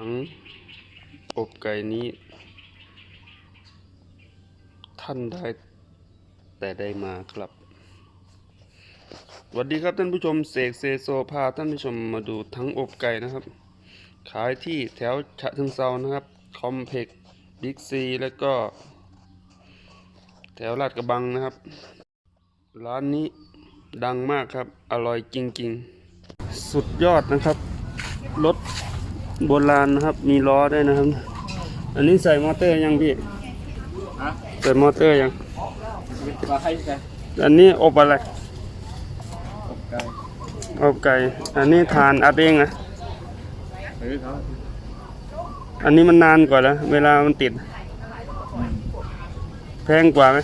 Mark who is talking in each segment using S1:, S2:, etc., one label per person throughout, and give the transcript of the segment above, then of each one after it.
S1: ถังอบไก่นี้ ท่านได้แต่ได้มาครับสวัสดีครับท่านผู้ชมเสกเซโซพาท่านผู้ชมมาดูทั้งอบไก่นะครับ ขายที่แถวฉะเชิงเซานะครับ คอมเพกบิ๊กซีแล้วก็ แถวลาดกระบังนะครับ ร้านนี้ดังมากครับ อร่อยจริง ๆ สุดยอดนะครับรถ โบราณนะครับ มีล้อด้วยนะครับ อันนี้ใส่มอเตอร์ยังพี่
S2: ฮะ
S1: ใส่มอเตอร์ยัง
S2: มาให้ไก่
S1: อันนี้อบอะไร
S2: อบไก่
S1: อบไก่ อันนี้ทานอัดเองนะ
S2: หรือเขา
S1: อันนี้มันนานกว่าแล้ว เวลามันติด แพงกว่าไหม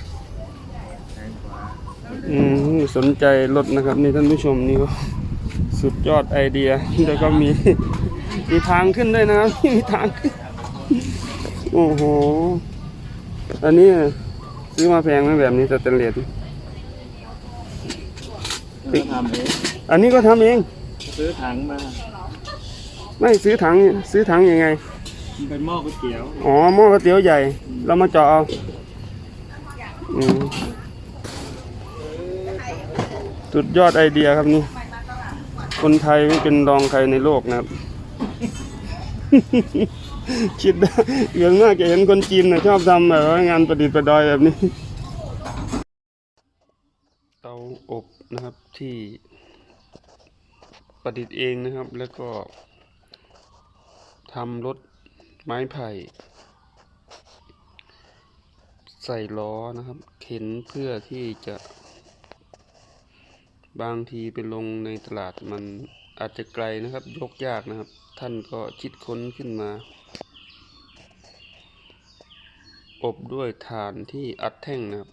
S2: แพงกว่า
S1: อืมสนใจรถนะครับ นี่ท่านผู้ชมนี่ก็สุดยอดไอเดียแล้วก็มี มีทางขึ้นด้วยนะครับมีทางขึ้น โอ้โห อันนี้ซื้อมาแพงไหมแบบนี้สแตนเลส
S2: ก็ทำเอง
S1: อันนี้ก็ทำเอง
S2: ซื้อถังมา
S1: ไม่ซื้อถังซื้อถังยังไง
S2: มันเป็นหม้อก๋วยเตี๋ยว
S1: อ๋อหม้อก๋วยเตี๋ยวใหญ่ เรามาเจาะเอาอืมสุดยอดไอเดียครับนี่ คนไทยไม่เป็นรองใครในโลกนะครับ คิดได้อย่างมากจะเห็นคนจีนนะชอบทำแบบว่างานประดิษฐ์ประดอยแบบนี้ เตาอบนะครับที่ประดิษฐ์เองนะครับ แล้วก็ทำรถไม้ไผ่ ใส่ล้อนะครับ เข็นเพื่อที่จะ บางทีไปลงในตลาดมัน อาจจะไกลนะครับ ยกยากนะครับ ท่านก็คิดค้นขึ้นมา อบด้วยถ่านที่อัดแท่งนะครับ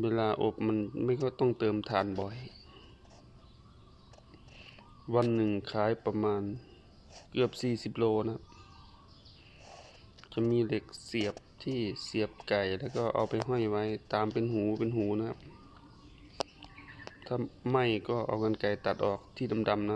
S1: เวลาอบมันไม่ก็ต้องเติมถ่านบ่อย วันหนึ่งขายประมาณเกือบ 40 โลนะครับ จะมีเหล็กเสียบที่เสียบไก่แล้วก็เอาไปห้อยไว้ตามเป็นหูเป็นหูนะครับ ถ้าไม่ก็เอากันไกรตัดออกที่ดำๆนะ